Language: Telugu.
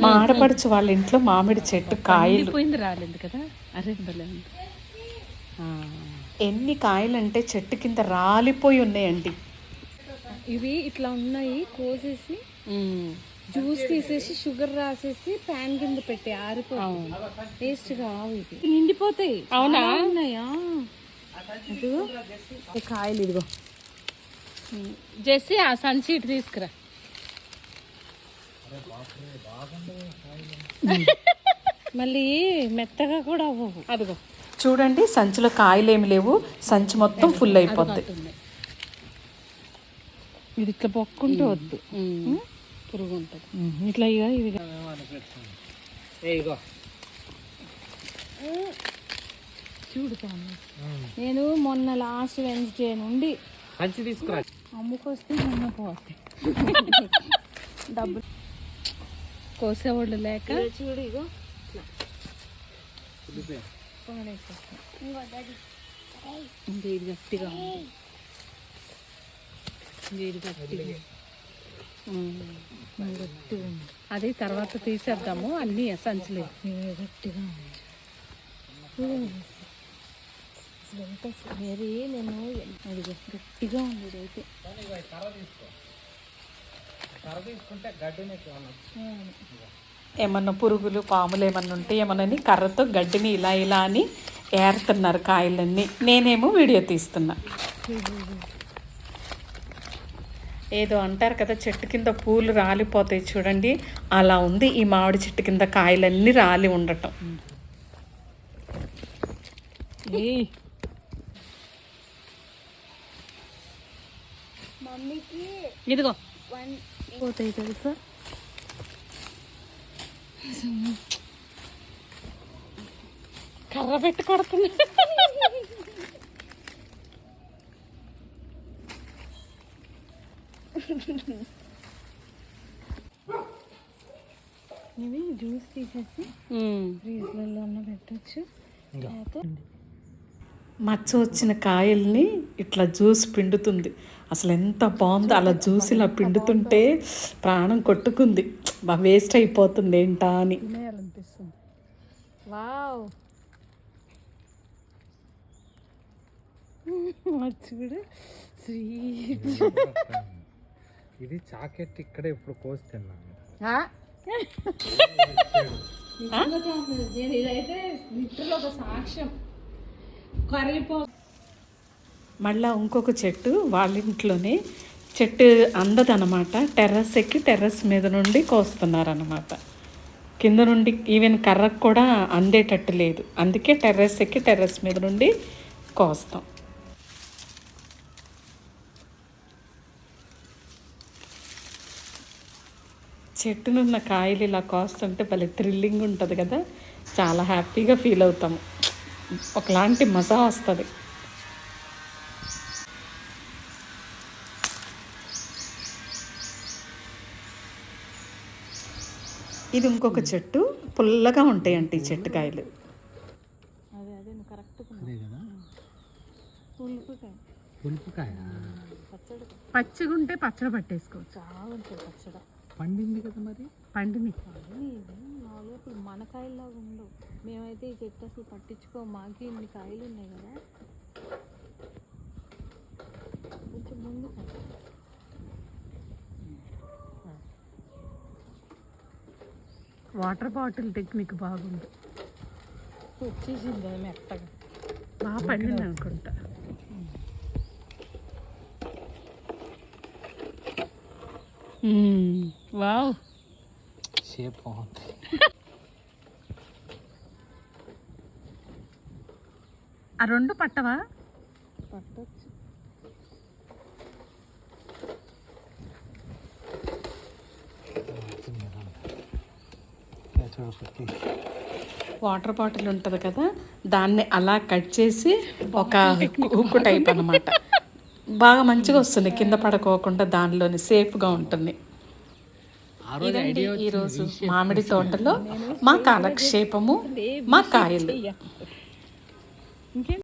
మా ఆడపడుచు వాళ్ళ ఇంట్లో మామిడి చెట్టు కాయలు. పోయింది రాలేదు కదా? అరే. ఎన్ని కాయలు అంటే చెట్టు కింద రాలిపోయి ఉన్నాయండి. ఇవి ఇట్లా ఉన్నాయి కోసేసి. జ్యూస్ తీసేసి షుగర్ రాసేసి ప్యాన్ కింద పెట్టి ఆరిపో అవును. టేస్ట్ కావు నిండిపోతాయి. అవునా? ఉన్నాయా కాయలు ఇదిగో. జెస్సీ ఆ సంచి ఇటు తీసుకురా. మళ్ళీ మెత్తగా కూడా అవ్వవు. అదిగో. చూడండి సంచిలో కాయలు ఏమి లేవు. సంచి మొత్తం ఫుల్ అయిపోద్ది. ఇది ఇట్లా పొక్కుంటూ వద్దు. పురుగు ఉంటుంది ఇట్లా ఇక ఇవి. చూడు తాను. నేను మొన్న లాస్ట్ వెన్స్డే నుండి తీసుకురా. అమ్ముకొస్తే మొన్న పోతే. డబ్బులు. కోసేవాళ్ళు లేక చూడు ఇగో ఇది గట్టిగా ఇది గట్టిగా. అది తర్వాత తీసేద్దాము. అన్ని సంచులు గట్టిగా ఎంత నేను అదిగో గట్టిగా ఉంది ఇదైతే ఏమన్నా పురుగులు పాములు ఏమన్నా ఉంటే ఏమన్నా కర్రతో గడ్డిని ఇలా ఇలా అని ఏరుతున్నారు కాయలన్నీ. నేనేమో వీడియో తీస్తున్నా. ఏదో అంటారు కదా చెట్టు కింద పూలు రాలిపోతాయి చూడండి. అలా ఉంది ఈ మామిడి చెట్టు కింద కాయలన్నీ రాలి ఉండటం. ఏయ్. ఇదిగో. పోతాయి తెలుసా? కర్ర పెట్టి కొడుతుంది. ఇవి జ్యూస్ తీసేసి. ఫ్రీజ్లలో ఉన్న పెట్టచ్చు. మచ్చ వచ్చిన కాయల్ని ఇట్లా జ్యూస్ పిండుతుంది. అసలు ఎంత బాగుందో అలా జ్యూస్ ఇలా పిండుతుంటే ప్రాణం కొట్టుకుంది. బా వేస్ట్ అయిపోతుంది ఏంటా అని. తినేయాలనిపిస్తుంది. వావ్. చూడు స్వీట్. ఇది చాకెట్ ఇక్కడే ఇప్పుడు కోసి తిన్నాను. నేను ఇదైతే ఒక సాక్ష్యం. కరిగిపో మళ్ళా ఇంకొక చెట్టు వాళ్ళ ఇంట్లోనే చెట్టు అందదనమాట. టెర్రస్ ఎక్కి టెర్రస్ మీద నుండి కోస్తున్నారనమాట. కింద నుండి ఈవెన్ కర్రకు కూడా అందేటట్టు లేదు. అందుకే టెర్రస్ ఎక్కి టెర్రస్ మీద నుండి కోస్తాం. చెట్టునున్న కాయలు ఇలా కోస్తుంటే భలే థ్రిల్లింగ్ ఉంటుంది కదా. చాలా హ్యాపీగా ఫీల్ అవుతాము. ఒకలాంటి మజా వస్తుంది. ఇది ఇంకొక చెట్టు పుల్లగా ఉంటాయంట ఈ చెట్టు కాయలు. అదే అదే నువ్వు కరెక్ట్ అదే కదా. పులుపుకాయ. పులుపుకాయ. పచ్చడి. పచ్చిగా ఉంటే పచ్చడి పట్టేసుకోవచ్చు. చాలా ఉంటుంది పచ్చడి. పండింది కదా మరి? పండిని లోపల మన కాయల్లాగా ఉండవు. మేమైతే ఈ చెట్టు అసలు పట్టించుకో మాకి ఇన్ని కాయలు ఉన్నాయి కదా. కొంచెం ముందు వాటర్ బాటిల్ టెక్నిక్ బాగుంది. వచ్చేసింది అది మెత్తగా. బాగా పండింది అనుకుంటా. వావ్. షేప్ బాగుంది. ఆ రెండు పట్టవా? పట్టొచ్చు. వాటర్ బాటిల్ ఉంటుంది కదా దాన్ని అలా కట్ చేసి ఒక హుక్ టైప్ అన్నమాట. బాగా మంచిగా వస్తుంది కింద పడుకోకుండా దానిలోని సేఫ్గా ఉంటుంది. ఇదండి ఈరోజు మామిడి తోటలో మా కాలక్షేపము మా కాయలు. ఇంకేం